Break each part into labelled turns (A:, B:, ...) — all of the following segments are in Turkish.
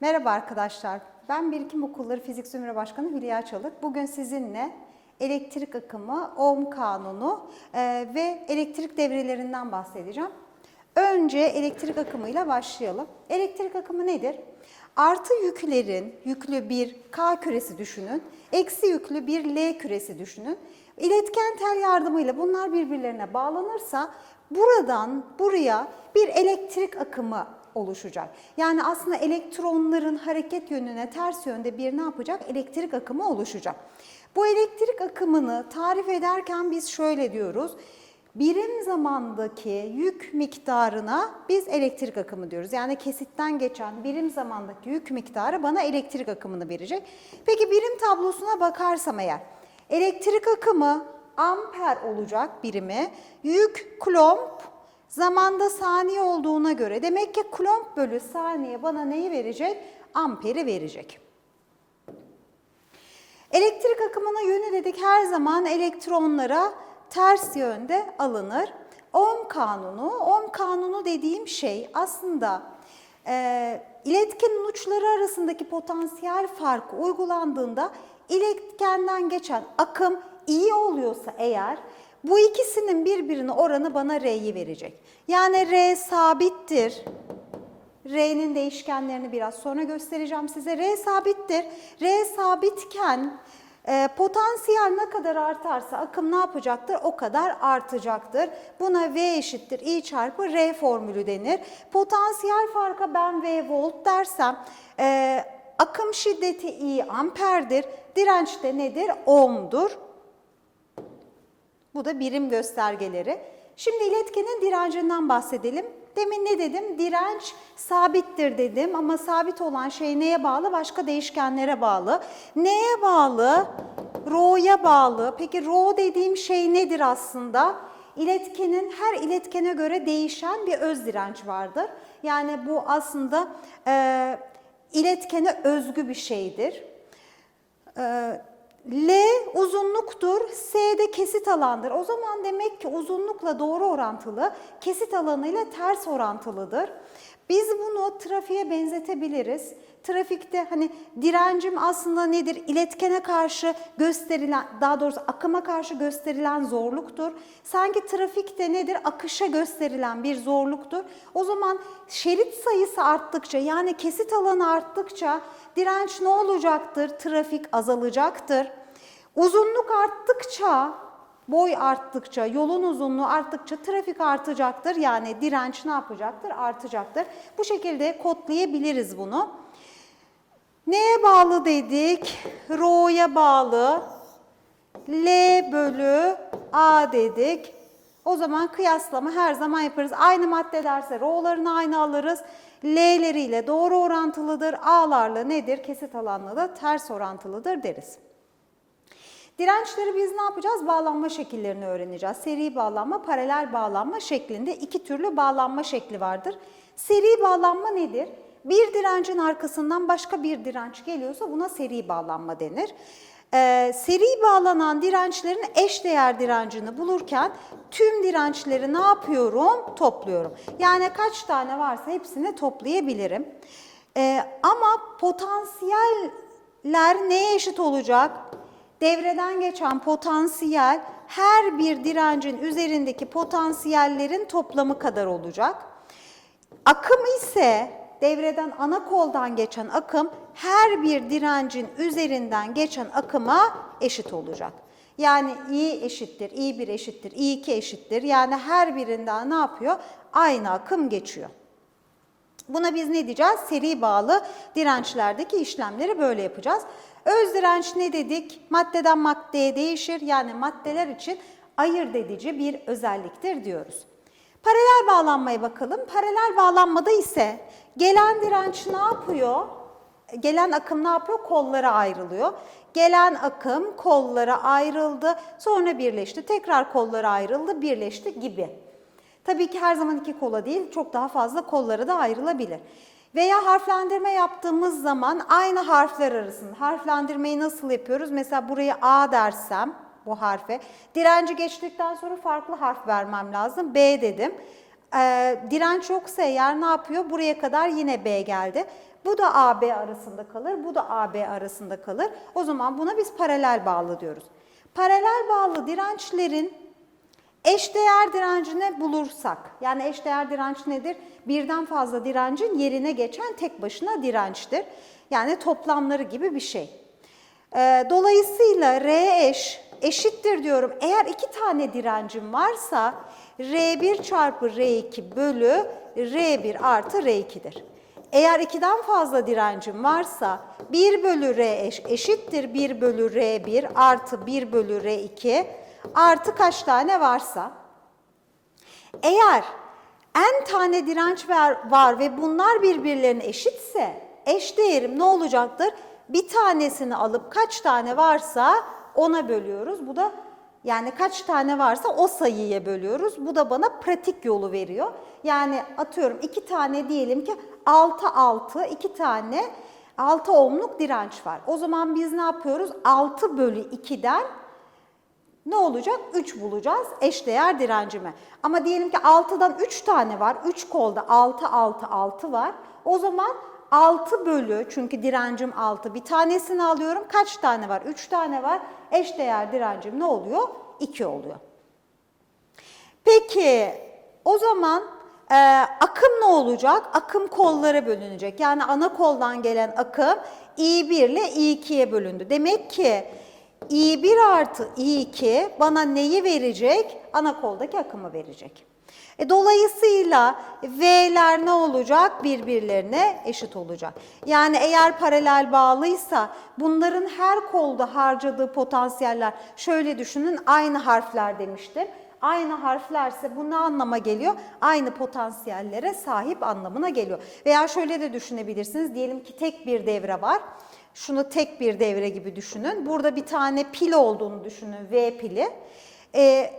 A: Merhaba arkadaşlar. Ben Birikim Okulları Fizik Zümre Başkanı Hülya Çalık. Bugün sizinle elektrik akımı, Ohm kanunu e, ve elektrik devrelerinden bahsedeceğim. Önce elektrik akımıyla başlayalım. Elektrik akımı nedir? Artı yüklerin, yüklü bir K küresi düşünün, eksi yüklü bir L küresi düşünün. İletken tel yardımıyla bunlar birbirlerine bağlanırsa buradan buraya bir elektrik akımı oluşacak. Yani aslında elektronların hareket yönüne ters yönde bir ne yapacak? Elektrik akımı oluşacak. Bu elektrik akımını tarif ederken biz şöyle diyoruz. Birim zamandaki yük miktarına biz elektrik akımı diyoruz. Yani kesitten geçen birim zamandaki yük miktarı bana elektrik akımını verecek. Peki birim tablosuna bakarsam eğer elektrik akımı amper olacak birimi, yük kulomb, Zamanda saniye olduğuna göre demek ki kulomb bölü saniye bana neyi verecek? Amperi verecek. Elektrik akımının yönü dedik her zaman elektronlara ters yönde alınır. Ohm kanunu, Ohm kanunu dediğim şey aslında e, iletkenin uçları arasındaki potansiyel farkı uygulandığında iletkenden geçen akım iyi oluyorsa eğer bu ikisinin birbirinin oranı bana R'yi verecek. Yani R sabittir. R'nin değişkenlerini biraz sonra göstereceğim size. R sabittir. R sabitken e, potansiyel ne kadar artarsa akım ne yapacaktır? O kadar artacaktır. Buna V eşittir I çarpı R formülü denir. Potansiyel farka ben V volt dersem e, akım şiddeti I amperdir. Direnç de nedir? Ohm'dur. Bu da birim göstergeleri. Şimdi iletkenin direncinden bahsedelim. Demin ne dedim? Direnç sabittir dedim ama sabit olan şey neye bağlı? Başka değişkenlere bağlı. Neye bağlı? Rho'ya bağlı. Peki Rho dediğim şey nedir aslında? İletkenin her iletkene göre değişen bir öz direnç vardır. Yani bu aslında e, iletkene özgü bir şeydir. E, L uzunluktur, S de kesit alandır. O zaman demek ki uzunlukla doğru orantılı, kesit alanıyla ters orantılıdır. Biz bunu trafiğe benzetebiliriz. Trafikte hani direncim aslında nedir? İletkene karşı gösterilen, daha doğrusu akıma karşı gösterilen zorluktur. Sanki trafikte nedir? Akışa gösterilen bir zorluktur. O zaman şerit sayısı arttıkça yani kesit alanı arttıkça direnç ne olacaktır? Trafik azalacaktır. Uzunluk arttıkça, boy arttıkça, yolun uzunluğu arttıkça trafik artacaktır. Yani direnç ne yapacaktır? Artacaktır. Bu şekilde kodlayabiliriz bunu. Neye bağlı dedik? Rho'ya bağlı. L bölü A dedik. O zaman kıyaslama her zaman yaparız. Aynı madde derse Rho'larını aynı alırız. L'leriyle doğru orantılıdır. A'larla nedir? Kesit alanla da ters orantılıdır deriz. Dirençleri biz ne yapacağız? Bağlanma şekillerini öğreneceğiz. Seri bağlanma, paralel bağlanma şeklinde iki türlü bağlanma şekli vardır. Seri bağlanma nedir? Bir direncin arkasından başka bir direnç geliyorsa buna seri bağlanma denir. Ee, seri bağlanan dirençlerin eş değer direncini bulurken tüm dirençleri ne yapıyorum? Topluyorum. Yani kaç tane varsa hepsini toplayabilirim. Ee, ama potansiyeller neye eşit olacak? Devreden geçen potansiyel her bir direncin üzerindeki potansiyellerin toplamı kadar olacak. Akım ise devreden ana koldan geçen akım her bir direncin üzerinden geçen akıma eşit olacak. Yani I eşittir, I1 eşittir, I2 eşittir. Yani her birinden ne yapıyor? Aynı akım geçiyor. Buna biz ne diyeceğiz? Seri bağlı dirençlerdeki işlemleri böyle yapacağız. Öz direnç ne dedik? Maddeden maddeye değişir. Yani maddeler için ayırt edici bir özelliktir diyoruz. Paralel bağlanmaya bakalım. Paralel bağlanmada ise gelen direnç ne yapıyor? Gelen akım ne yapıyor? Kollara ayrılıyor. Gelen akım kollara ayrıldı, sonra birleşti. Tekrar kollara ayrıldı, birleşti gibi. Tabii ki her zaman iki kola değil, çok daha fazla kollara da ayrılabilir. Veya harflendirme yaptığımız zaman aynı harfler arasında harflendirmeyi nasıl yapıyoruz? Mesela buraya A dersem bu harfe direnci geçtikten sonra farklı harf vermem lazım. B dedim. Ee, direnç yoksa eğer ne yapıyor? Buraya kadar yine B geldi. Bu da AB arasında kalır, bu da AB arasında kalır. O zaman buna biz paralel bağlı diyoruz. Paralel bağlı dirençlerin eşdeğer direncini bulursak, yani eşdeğer direnç nedir? Birden fazla direncin yerine geçen tek başına dirençtir. Yani toplamları gibi bir şey. Ee, Dolayısıyla R eş eşittir diyorum. Eğer iki tane direncim varsa R1 çarpı R2 bölü R1 artı R2'dir. Eğer ikiden fazla direncim varsa 1 bölü R eş eşittir 1 bölü R1 artı 1 bölü R2 artı kaç tane varsa. Eğer n tane direnç var ve bunlar birbirlerine eşitse eş değerim ne olacaktır? Bir tanesini alıp kaç tane varsa ona bölüyoruz. Bu da yani kaç tane varsa o sayıya bölüyoruz. Bu da bana pratik yolu veriyor. Yani atıyorum iki tane diyelim ki 6 6 iki tane 6 ohmluk direnç var. O zaman biz ne yapıyoruz? 6 bölü 2'den ne olacak? 3 bulacağız eşdeğer direncime. Ama diyelim ki 6'dan 3 tane var. 3 kolda 6, 6, 6 var. O zaman 6 bölü çünkü direncim 6 bir tanesini alıyorum. Kaç tane var? 3 tane var. Eşdeğer direncim ne oluyor? 2 oluyor. Peki o zaman e, akım ne olacak? Akım kollara bölünecek. Yani ana koldan gelen akım I1 ile I2'ye bölündü. Demek ki I1 artı I2 bana neyi verecek? Ana koldaki akımı verecek. E, dolayısıyla V'ler ne olacak? Birbirlerine eşit olacak. Yani eğer paralel bağlıysa bunların her kolda harcadığı potansiyeller şöyle düşünün aynı harfler demiştim. Aynı harflerse bu ne anlama geliyor? Aynı potansiyellere sahip anlamına geliyor. Veya şöyle de düşünebilirsiniz. Diyelim ki tek bir devre var. Şunu tek bir devre gibi düşünün. Burada bir tane pil olduğunu düşünün. V pili. Ee,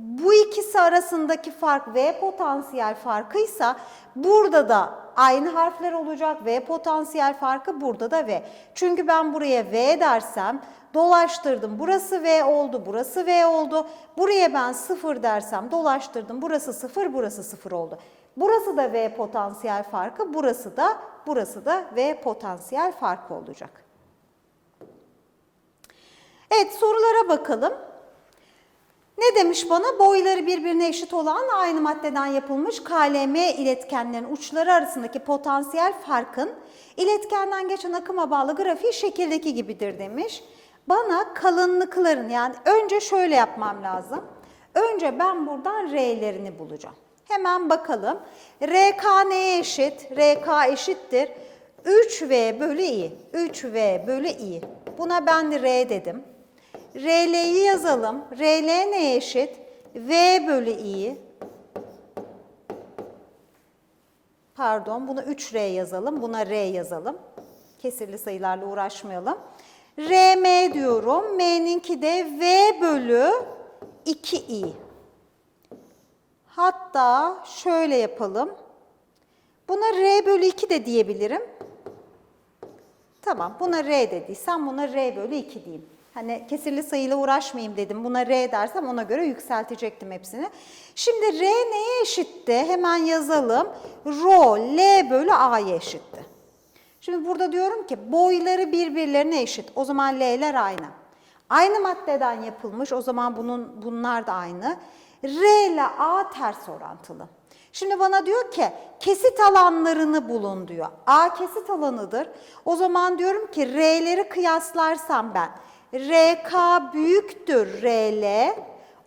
A: bu ikisi arasındaki fark V potansiyel farkıysa burada da aynı harfler olacak. V potansiyel farkı burada da V. Çünkü ben buraya V dersem dolaştırdım. Burası V oldu, burası V oldu. Buraya ben 0 dersem dolaştırdım. Burası 0, burası 0 oldu. Burası da V potansiyel farkı, burası da burası da V potansiyel farkı olacak. Evet sorulara bakalım. Ne demiş bana? Boyları birbirine eşit olan aynı maddeden yapılmış KLM iletkenlerin uçları arasındaki potansiyel farkın iletkenden geçen akıma bağlı grafiği şekildeki gibidir demiş. Bana kalınlıkların yani önce şöyle yapmam lazım. Önce ben buradan R'lerini bulacağım. Hemen bakalım. RK neye eşit? RK eşittir. 3V bölü I. 3V bölü I. Buna ben R dedim. RL'yi yazalım. RL neye eşit? V bölü I. Pardon bunu 3R yazalım. Buna R yazalım. Kesirli sayılarla uğraşmayalım. RM diyorum. M'ninki de V bölü 2I. Hatta şöyle yapalım. Buna R bölü 2 de diyebilirim. Tamam buna R dediysem buna R bölü 2 diyeyim. Hani kesirli sayıyla uğraşmayayım dedim. Buna R dersem ona göre yükseltecektim hepsini. Şimdi R neye eşitti? Hemen yazalım. Rho L bölü A'ya eşitti. Şimdi burada diyorum ki boyları birbirlerine eşit. O zaman L'ler aynı. Aynı maddeden yapılmış. O zaman bunun bunlar da aynı. R ile A ters orantılı. Şimdi bana diyor ki kesit alanlarını bulun diyor. A kesit alanıdır. O zaman diyorum ki R'leri kıyaslarsam ben RK büyüktür RL,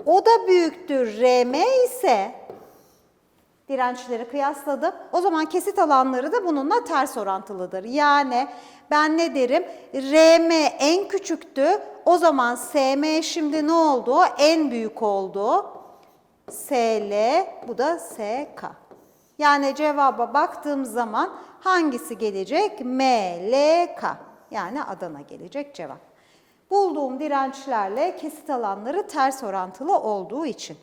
A: o da büyüktür RM ise dirençleri kıyasladım. O zaman kesit alanları da bununla ters orantılıdır. Yani ben ne derim? RM en küçüktü. O zaman SM şimdi ne oldu? En büyük oldu. SL bu da SK. Yani cevaba baktığım zaman hangisi gelecek? MLK. Yani Adana gelecek cevap. Bulduğum dirençlerle kesit alanları ters orantılı olduğu için.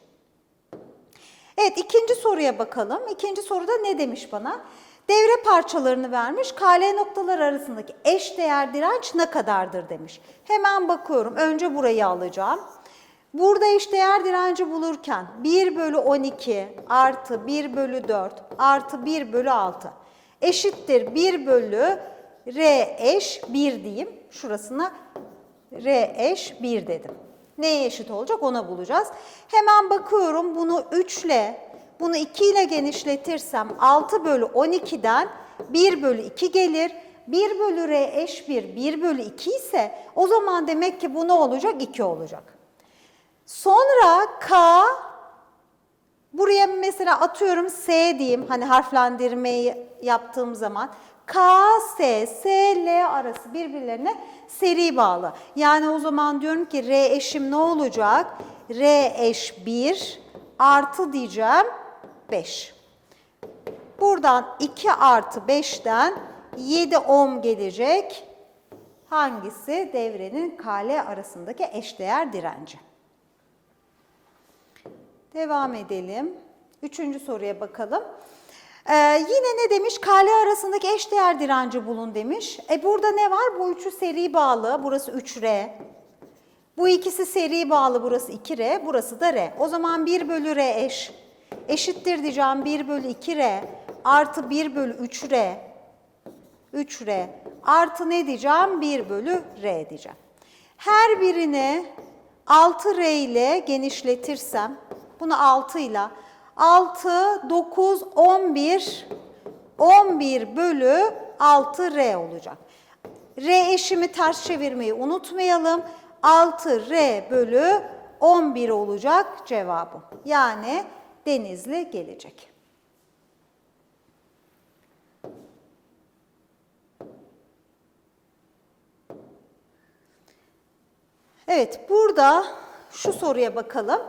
A: Evet ikinci soruya bakalım. İkinci soruda ne demiş bana? Devre parçalarını vermiş. KL noktalar arasındaki eş değer direnç ne kadardır demiş. Hemen bakıyorum. Önce burayı alacağım. Burada eşdeğer direnci bulurken 1 bölü 12 artı 1 bölü 4 artı 1 bölü 6. eşittir 1 bölü R eş 1 diyeyim. Şurasına R eş 1 dedim. Neye eşit olacak onu bulacağız. Hemen bakıyorum bunu 3 ile bunu 2 ile genişletirsem 6 bölü 12'den 1 bölü 2 gelir. 1 bölü R eş 1, 1 bölü 2 ise o zaman demek ki bu ne olacak? 2 olacak. Sonra K, buraya mesela atıyorum S diyeyim hani harflendirmeyi yaptığım zaman. K, S, S, L arası birbirlerine seri bağlı. Yani o zaman diyorum ki R eşim ne olacak? R eş 1 artı diyeceğim 5. Buradan 2 artı 5'ten 7 ohm gelecek. Hangisi devrenin KL arasındaki eşdeğer direnci? Devam edelim. Üçüncü soruya bakalım. Ee, yine ne demiş? KL arasındaki eşdeğer direnci bulun demiş. E burada ne var? Bu üçü seri bağlı. Burası 3R. Bu ikisi seri bağlı. Burası 2R. Burası da R. O zaman 1 bölü R eş. Eşittir diyeceğim 1 bölü 2R artı 1 bölü 3R. 3R artı ne diyeceğim? 1 bölü R diyeceğim. Her birini 6R ile genişletirsem, bunu 6 ile 6, 9, 11, 11 bölü 6R olacak. R eşimi ters çevirmeyi unutmayalım. 6R bölü 11 olacak cevabım. Yani Denizli gelecek. Evet, burada şu soruya bakalım.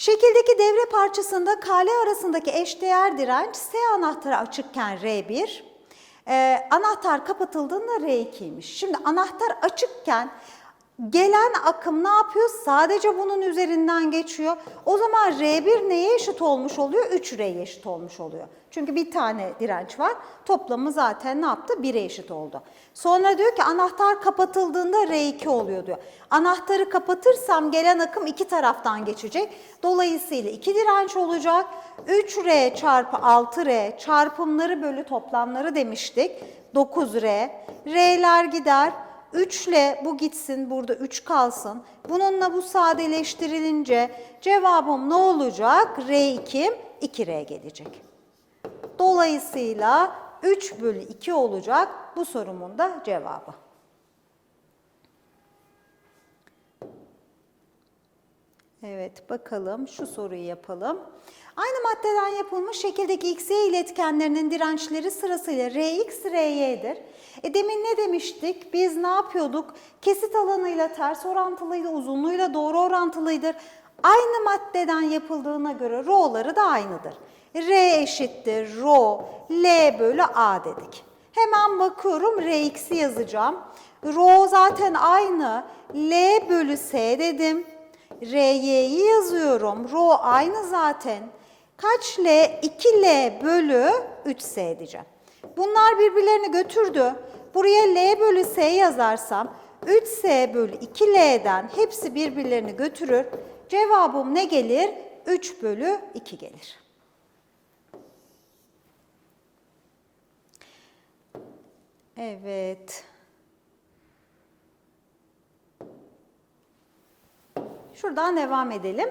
A: Şekildeki devre parçasında KL arasındaki eşdeğer direnç S anahtarı açıkken R1, e, anahtar kapatıldığında R2'ymiş. Şimdi anahtar açıkken gelen akım ne yapıyor? Sadece bunun üzerinden geçiyor. O zaman R1 neye eşit olmuş oluyor? 3R'ye eşit olmuş oluyor. Çünkü bir tane direnç var. Toplamı zaten ne yaptı? 1'e eşit oldu. Sonra diyor ki anahtar kapatıldığında R2 oluyor diyor. Anahtarı kapatırsam gelen akım iki taraftan geçecek. Dolayısıyla iki direnç olacak. 3R çarpı 6R çarpımları bölü toplamları demiştik. 9R. R'ler gider. 3 ile bu gitsin, burada 3 kalsın. Bununla bu sadeleştirilince cevabım ne olacak? R2, 2R gelecek. Dolayısıyla 3 bölü 2 olacak bu sorumun da cevabı. Evet bakalım şu soruyu yapalım. Aynı maddeden yapılmış şekildeki XY iletkenlerinin dirençleri sırasıyla Rx, Ry'dir. E demin ne demiştik? Biz ne yapıyorduk? Kesit alanıyla ters orantılıydı, uzunluğuyla doğru orantılıydır. Aynı maddeden yapıldığına göre rho'ları da aynıdır. R eşittir rho, L bölü A dedik. Hemen bakıyorum Rx'i yazacağım. Rho zaten aynı. L bölü S dedim. Ry'yi yazıyorum. Rho aynı zaten. Kaç L? 2L bölü 3S diyeceğim. Bunlar birbirlerini götürdü. Buraya L bölü S yazarsam 3S bölü 2L'den hepsi birbirlerini götürür. Cevabım ne gelir? 3 bölü 2 gelir. Evet. Şuradan devam edelim.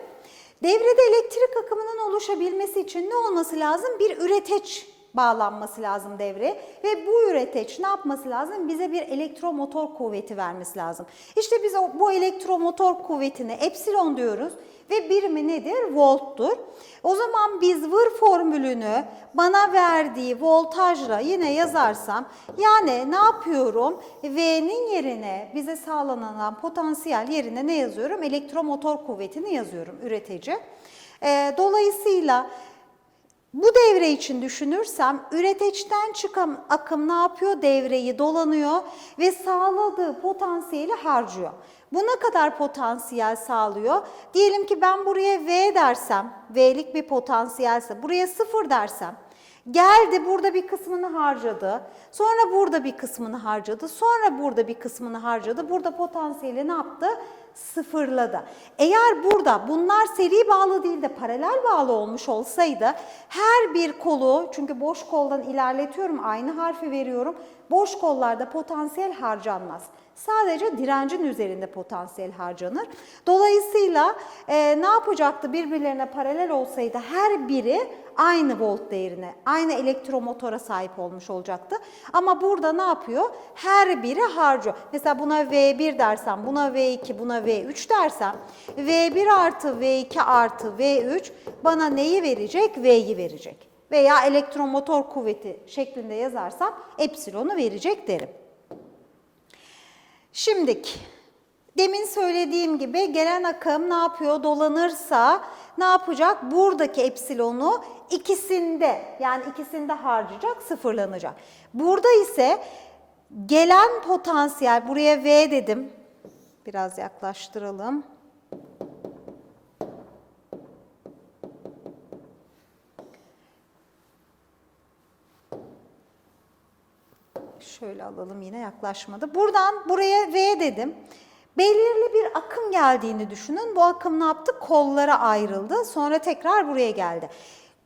A: Devrede elektrik akımının oluşabilmesi için ne olması lazım? Bir üreteç bağlanması lazım devreye ve bu üreteç ne yapması lazım? Bize bir elektromotor kuvveti vermesi lazım. İşte biz bu elektromotor kuvvetine epsilon diyoruz ve birimi nedir? Volttur. O zaman biz vır formülünü bana verdiği voltajla yine yazarsam yani ne yapıyorum? V'nin yerine bize sağlanan potansiyel yerine ne yazıyorum? Elektromotor kuvvetini yazıyorum üretici. Ee, dolayısıyla bu devre için düşünürsem üreteçten çıkan akım ne yapıyor? Devreyi dolanıyor ve sağladığı potansiyeli harcıyor. Bu ne kadar potansiyel sağlıyor? Diyelim ki ben buraya V dersem, V'lik bir potansiyelse, buraya 0 dersem, Geldi burada bir kısmını harcadı. Sonra burada bir kısmını harcadı. Sonra burada bir kısmını harcadı. Burada potansiyeli ne yaptı? Sıfırladı. Eğer burada bunlar seri bağlı değil de paralel bağlı olmuş olsaydı her bir kolu çünkü boş koldan ilerletiyorum aynı harfi veriyorum. Boş kollarda potansiyel harcanmaz. Sadece direncin üzerinde potansiyel harcanır. Dolayısıyla e, ne yapacaktı birbirlerine paralel olsaydı her biri aynı volt değerine, aynı elektromotora sahip olmuş olacaktı. Ama burada ne yapıyor? Her biri harcıyor. Mesela buna V1 dersem, buna V2, buna V3 dersem V1 artı V2 artı V3 bana neyi verecek? V'yi verecek. Veya elektromotor kuvveti şeklinde yazarsam epsilonu verecek derim. Şimdiki demin söylediğim gibi gelen akım ne yapıyor? Dolanırsa ne yapacak? Buradaki epsilonu ikisinde yani ikisinde harcayacak, sıfırlanacak. Burada ise gelen potansiyel buraya V dedim. Biraz yaklaştıralım. Şöyle alalım yine yaklaşmadı. Buradan buraya V dedim. Belirli bir akım geldiğini düşünün. Bu akım ne yaptı? Kollara ayrıldı. Sonra tekrar buraya geldi.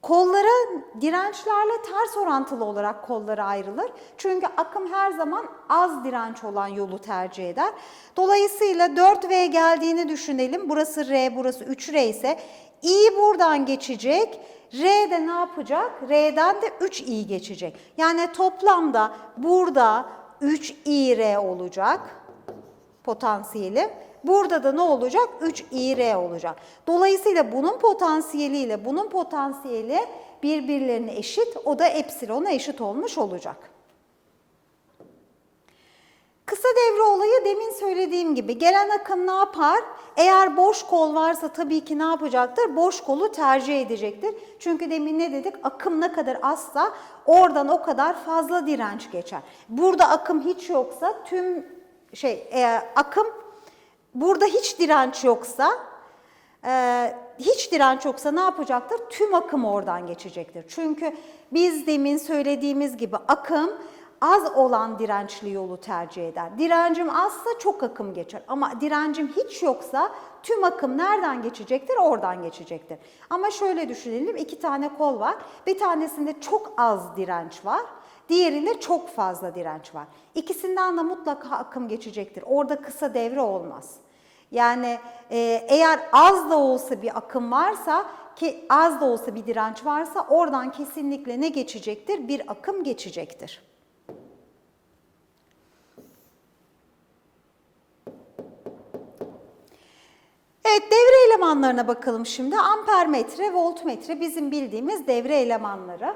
A: Kollara dirençlerle ters orantılı olarak kollara ayrılır. Çünkü akım her zaman az direnç olan yolu tercih eder. Dolayısıyla 4V geldiğini düşünelim. Burası R, burası 3R ise I buradan geçecek. R de ne yapacak? R'den de 3i geçecek. Yani toplamda burada 3ir olacak potansiyeli. Burada da ne olacak? 3ir olacak. Dolayısıyla bunun potansiyeli ile bunun potansiyeli birbirlerine eşit. O da epsilona eşit olmuş olacak. Kısa devre olayı demin söylediğim gibi gelen akım ne yapar? Eğer boş kol varsa tabii ki ne yapacaktır? Boş kolu tercih edecektir. Çünkü demin ne dedik? Akım ne kadar azsa oradan o kadar fazla direnç geçer. Burada akım hiç yoksa tüm şey e, akım burada hiç direnç yoksa e, hiç direnç yoksa ne yapacaktır? Tüm akım oradan geçecektir. Çünkü biz demin söylediğimiz gibi akım az olan dirençli yolu tercih eder. Direncim azsa çok akım geçer ama direncim hiç yoksa tüm akım nereden geçecektir? Oradan geçecektir. Ama şöyle düşünelim iki tane kol var. Bir tanesinde çok az direnç var. Diğerinde çok fazla direnç var. İkisinden de mutlaka akım geçecektir. Orada kısa devre olmaz. Yani e, eğer az da olsa bir akım varsa ki az da olsa bir direnç varsa oradan kesinlikle ne geçecektir? Bir akım geçecektir. Evet devre elemanlarına bakalım şimdi. Ampermetre, voltmetre bizim bildiğimiz devre elemanları.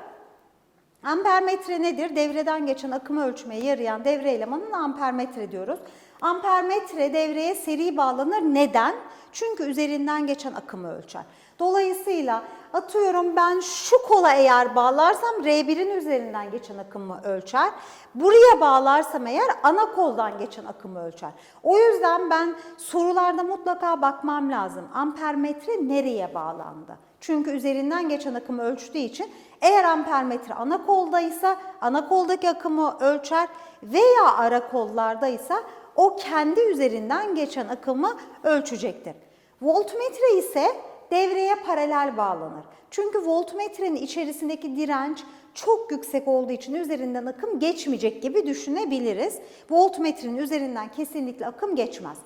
A: Ampermetre nedir? Devreden geçen akımı ölçmeye yarayan devre elemanına ampermetre diyoruz. Ampermetre devreye seri bağlanır. Neden? Çünkü üzerinden geçen akımı ölçer. Dolayısıyla atıyorum ben şu kola eğer bağlarsam R1'in üzerinden geçen akımı ölçer. Buraya bağlarsam eğer ana koldan geçen akımı ölçer. O yüzden ben sorularda mutlaka bakmam lazım. Ampermetre nereye bağlandı? Çünkü üzerinden geçen akımı ölçtüğü için eğer ampermetre ana koldaysa ana koldaki akımı ölçer veya ara kollardaysa o kendi üzerinden geçen akımı ölçecektir. Voltmetre ise devreye paralel bağlanır. Çünkü voltmetrenin içerisindeki direnç çok yüksek olduğu için üzerinden akım geçmeyecek gibi düşünebiliriz. Voltmetrenin üzerinden kesinlikle akım geçmez.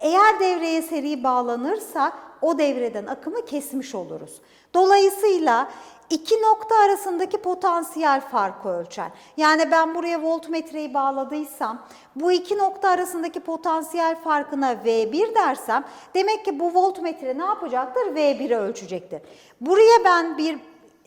A: Eğer devreye seri bağlanırsa o devreden akımı kesmiş oluruz. Dolayısıyla iki nokta arasındaki potansiyel farkı ölçer. Yani ben buraya voltmetreyi bağladıysam bu iki nokta arasındaki potansiyel farkına V1 dersem demek ki bu voltmetre ne yapacaktır? V1'i ölçecektir. Buraya ben bir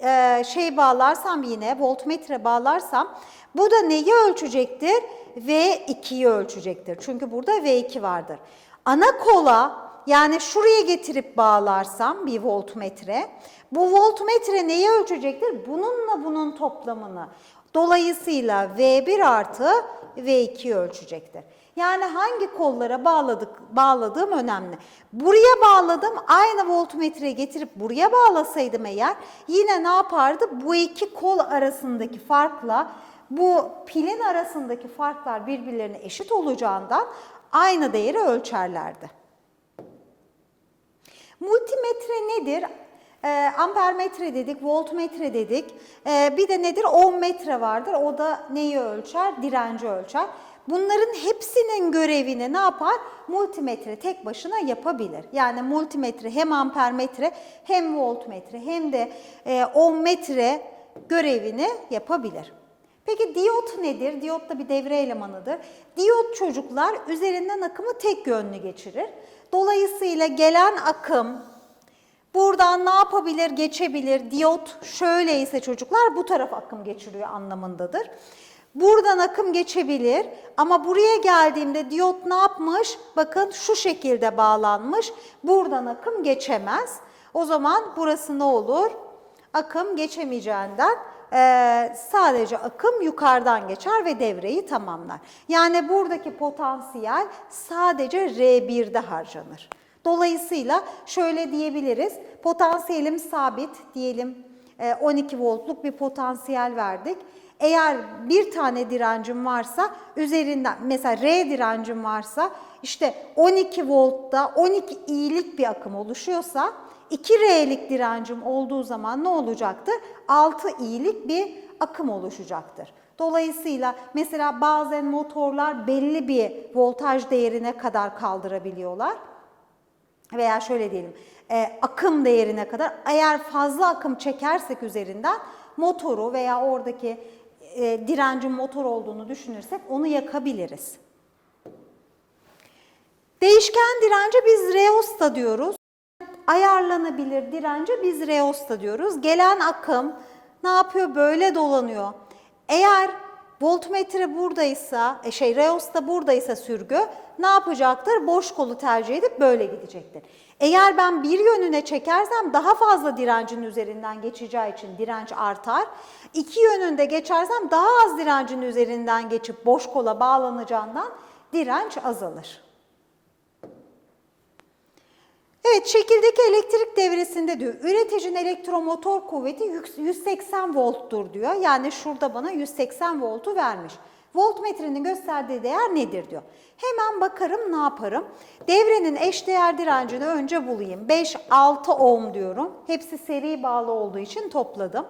A: e, şey bağlarsam yine voltmetre bağlarsam bu da neyi ölçecektir? V2'yi ölçecektir. Çünkü burada V2 vardır. Ana kola yani şuraya getirip bağlarsam bir voltmetre, bu voltmetre neyi ölçecektir? Bununla bunun toplamını. Dolayısıyla V1 artı V2 ölçecektir. Yani hangi kollara bağladık, bağladığım önemli. Buraya bağladım, aynı voltmetreyi getirip buraya bağlasaydım eğer yine ne yapardı? Bu iki kol arasındaki farkla bu pilin arasındaki farklar birbirlerine eşit olacağından aynı değeri ölçerlerdi. Multimetre nedir? Ee, ampermetre dedik, voltmetre dedik. Ee, bir de nedir? Ohm metre vardır. O da neyi ölçer? Direnci ölçer. Bunların hepsinin görevini ne yapar? Multimetre tek başına yapabilir. Yani multimetre hem ampermetre hem voltmetre hem de e, ohm metre görevini yapabilir. Peki diyot nedir? Diyot da bir devre elemanıdır. Diyot çocuklar üzerinden akımı tek yönlü geçirir. Dolayısıyla gelen akım buradan ne yapabilir? Geçebilir. Diyot şöyleyse çocuklar bu taraf akım geçiriyor anlamındadır. Buradan akım geçebilir ama buraya geldiğimde diyot ne yapmış? Bakın şu şekilde bağlanmış. Buradan akım geçemez. O zaman burası ne olur? Akım geçemeyeceğinden e, sadece akım yukarıdan geçer ve devreyi tamamlar. Yani buradaki potansiyel sadece R1'de harcanır. Dolayısıyla şöyle diyebiliriz. Potansiyelim sabit diyelim e, 12 voltluk bir potansiyel verdik. Eğer bir tane direncim varsa üzerinden mesela R direncim varsa işte 12 voltta 12 iyilik bir akım oluşuyorsa 2 R'lik direncim olduğu zaman ne olacaktır? 6 iyilik bir akım oluşacaktır. Dolayısıyla mesela bazen motorlar belli bir voltaj değerine kadar kaldırabiliyorlar. Veya şöyle diyelim, e, akım değerine kadar eğer fazla akım çekersek üzerinden motoru veya oradaki e, direncin motor olduğunu düşünürsek onu yakabiliriz. Değişken dirence biz reosta diyoruz. Ayarlanabilir dirence biz reosta diyoruz. Gelen akım ne yapıyor? Böyle dolanıyor. Eğer voltmetre buradaysa, e, şey reosta buradaysa sürgü ne yapacaktır? Boş kolu tercih edip böyle gidecektir. Eğer ben bir yönüne çekersem daha fazla direncin üzerinden geçeceği için direnç artar. İki yönünde geçersem daha az direncin üzerinden geçip boş kola bağlanacağından direnç azalır. Evet, şekildeki elektrik devresinde diyor, üreticinin elektromotor kuvveti 180 volttur diyor. Yani şurada bana 180 voltu vermiş. Voltmetrenin gösterdiği değer nedir diyor. Hemen bakarım ne yaparım. Devrenin eşdeğer direncini önce bulayım. 5-6 ohm diyorum. Hepsi seri bağlı olduğu için topladım.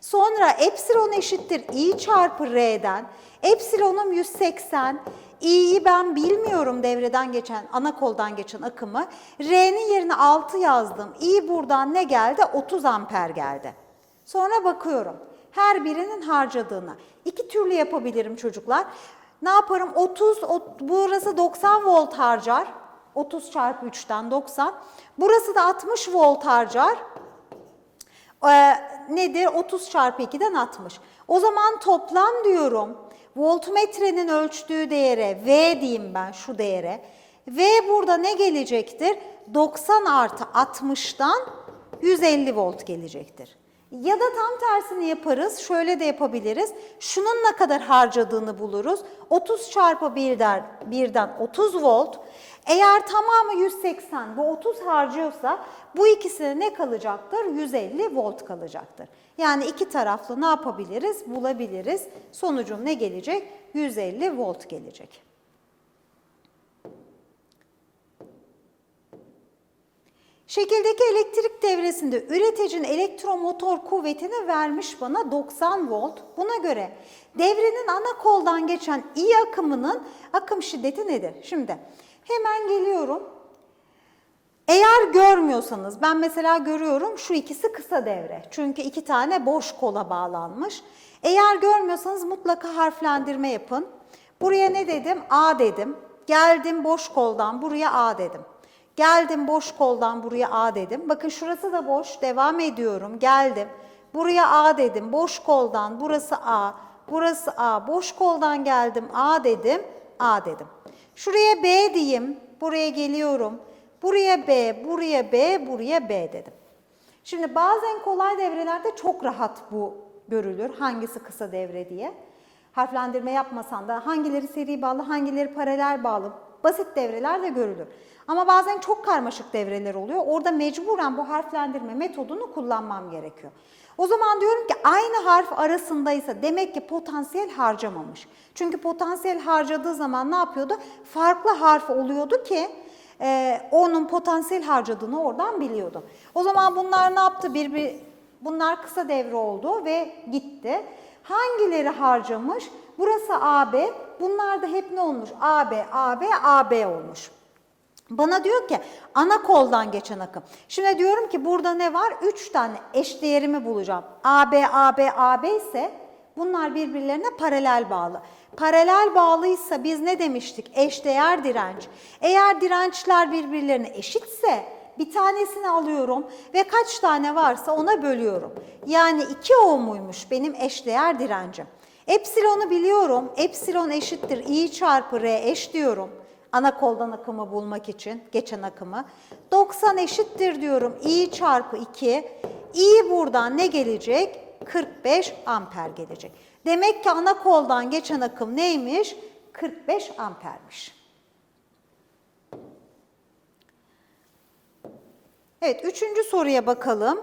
A: Sonra epsilon eşittir i çarpı r'den. Epsilonum 180. i'yi ben bilmiyorum devreden geçen, ana koldan geçen akımı. R'nin yerine 6 yazdım. i buradan ne geldi? 30 amper geldi. Sonra bakıyorum her birinin harcadığını. İki türlü yapabilirim çocuklar. Ne yaparım? 30, burası 90 volt harcar. 30 çarpı 3'ten 90. Burası da 60 volt harcar. Ee, nedir? 30 çarpı 2'den 60. O zaman toplam diyorum. Voltmetrenin ölçtüğü değere V diyeyim ben şu değere. V burada ne gelecektir? 90 artı 60'tan 150 volt gelecektir. Ya da tam tersini yaparız. Şöyle de yapabiliriz. Şunun ne kadar harcadığını buluruz. 30 çarpı 1'den, 1'den 30 volt. Eğer tamamı 180, bu 30 harcıyorsa bu ikisine ne kalacaktır? 150 volt kalacaktır. Yani iki taraflı ne yapabiliriz? Bulabiliriz. Sonucum ne gelecek? 150 volt gelecek. Şekildeki elektrik devresinde üreticinin elektromotor kuvvetini vermiş bana 90 volt. Buna göre devrenin ana koldan geçen I akımının akım şiddeti nedir? Şimdi hemen geliyorum. Eğer görmüyorsanız, ben mesela görüyorum şu ikisi kısa devre. Çünkü iki tane boş kola bağlanmış. Eğer görmüyorsanız mutlaka harflendirme yapın. Buraya ne dedim? A dedim. Geldim boş koldan buraya A dedim. Geldim boş koldan buraya A dedim. Bakın şurası da boş. Devam ediyorum. Geldim. Buraya A dedim. Boş koldan burası A. Burası A. Boş koldan geldim. A dedim. A dedim. Şuraya B diyeyim. Buraya geliyorum. Buraya B, buraya B, buraya B dedim. Şimdi bazen kolay devrelerde çok rahat bu görülür, hangisi kısa devre diye. Harflendirme yapmasan da hangileri seri bağlı, hangileri paralel bağlı, basit devreler de görülür. Ama bazen çok karmaşık devreler oluyor. Orada mecburen bu harflendirme metodunu kullanmam gerekiyor. O zaman diyorum ki aynı harf arasındaysa demek ki potansiyel harcamamış. Çünkü potansiyel harcadığı zaman ne yapıyordu? Farklı harf oluyordu ki e, onun potansiyel harcadığını oradan biliyordu. O zaman bunlar ne yaptı? Bir, bir, bunlar kısa devre oldu ve gitti. Hangileri harcamış? Burası AB, bunlar da hep ne olmuş? AB, AB, AB olmuş. Bana diyor ki ana koldan geçen akım. Şimdi diyorum ki burada ne var? 3 tane eşdeğerimi bulacağım. AB, AB, AB ise bunlar birbirlerine paralel bağlı. Paralel bağlıysa biz ne demiştik? Eşdeğer direnç. Eğer dirençler birbirlerine eşitse bir tanesini alıyorum ve kaç tane varsa ona bölüyorum. Yani 2 ohmuymuş benim eşdeğer direncim. Epsilonu biliyorum. Epsilon eşittir i çarpı r eş diyorum. Ana koldan akımı bulmak için geçen akımı. 90 eşittir diyorum i çarpı 2. i buradan ne gelecek? 45 amper gelecek. Demek ki ana koldan geçen akım neymiş? 45 ampermiş. Evet, üçüncü soruya bakalım.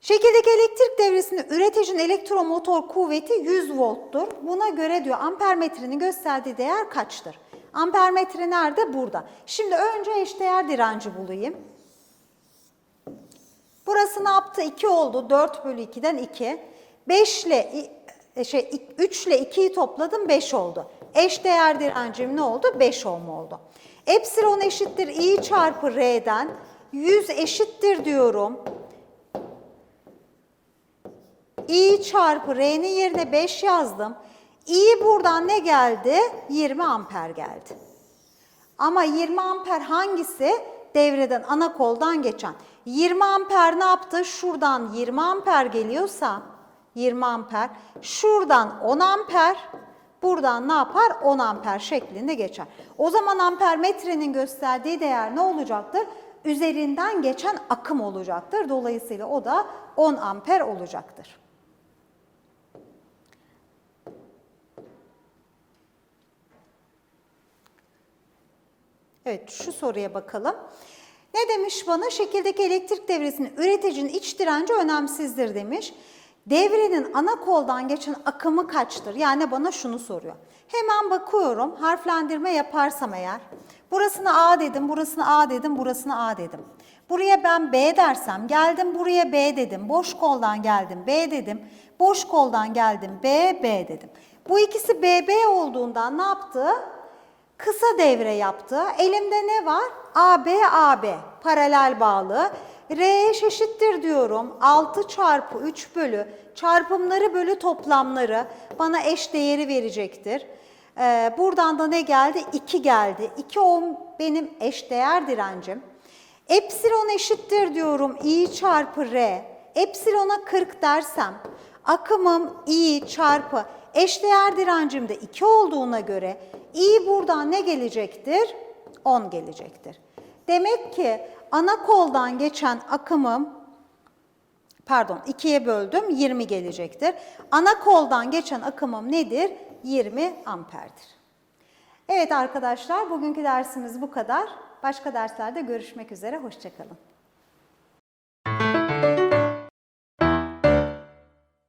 A: Şekildeki elektrik devresinde üreticinin elektromotor kuvveti 100 volttur. Buna göre diyor ampermetrenin gösterdiği değer kaçtır? Ampermetre nerede? Burada. Şimdi önce eşdeğer direnci bulayım. Burası ne yaptı? 2 oldu. 4 bölü 2'den 2. 5 ile şey 3 ile 2'yi topladım 5 oldu. Eşdeğer direncim ne oldu? 5 ohm oldu. Epsilon eşittir i çarpı r'den 100 eşittir diyorum. i çarpı r'nin yerine 5 yazdım. i buradan ne geldi? 20 amper geldi. Ama 20 amper hangisi? Devreden ana koldan geçen. 20 amper ne yaptı? Şuradan 20 amper geliyorsa 20 amper, şuradan 10 amper, buradan ne yapar? 10 amper şeklinde geçer. O zaman ampermetrenin gösterdiği değer ne olacaktır? Üzerinden geçen akım olacaktır. Dolayısıyla o da 10 amper olacaktır. Evet şu soruya bakalım. Ne demiş bana? Şekildeki elektrik devresinin üreticinin iç direnci önemsizdir demiş. Devrenin ana koldan geçen akımı kaçtır? Yani bana şunu soruyor. Hemen bakıyorum harflendirme yaparsam eğer. Burasını A dedim, burasını A dedim, burasını A dedim. Buraya ben B dersem geldim buraya B dedim. Boş koldan geldim B dedim. Boş koldan geldim B, B dedim. Bu ikisi BB olduğundan ne yaptı? Kısa devre yaptı. Elimde ne var? AB, AB paralel bağlı. R eş eşittir diyorum. 6 çarpı 3 bölü çarpımları bölü toplamları bana eş değeri verecektir. Ee, buradan da ne geldi? 2 geldi. 2 ohm benim eş değer direncim. Epsilon eşittir diyorum i çarpı r. Epsilona 40 dersem akımım i çarpı eşdeğer direncim de 2 olduğuna göre i buradan ne gelecektir? 10 gelecektir. Demek ki ana koldan geçen akımım pardon 2'ye böldüm 20 gelecektir. Ana koldan geçen akımım nedir? 20 amperdir. Evet arkadaşlar bugünkü dersimiz bu kadar. Başka derslerde görüşmek üzere. Hoşçakalın.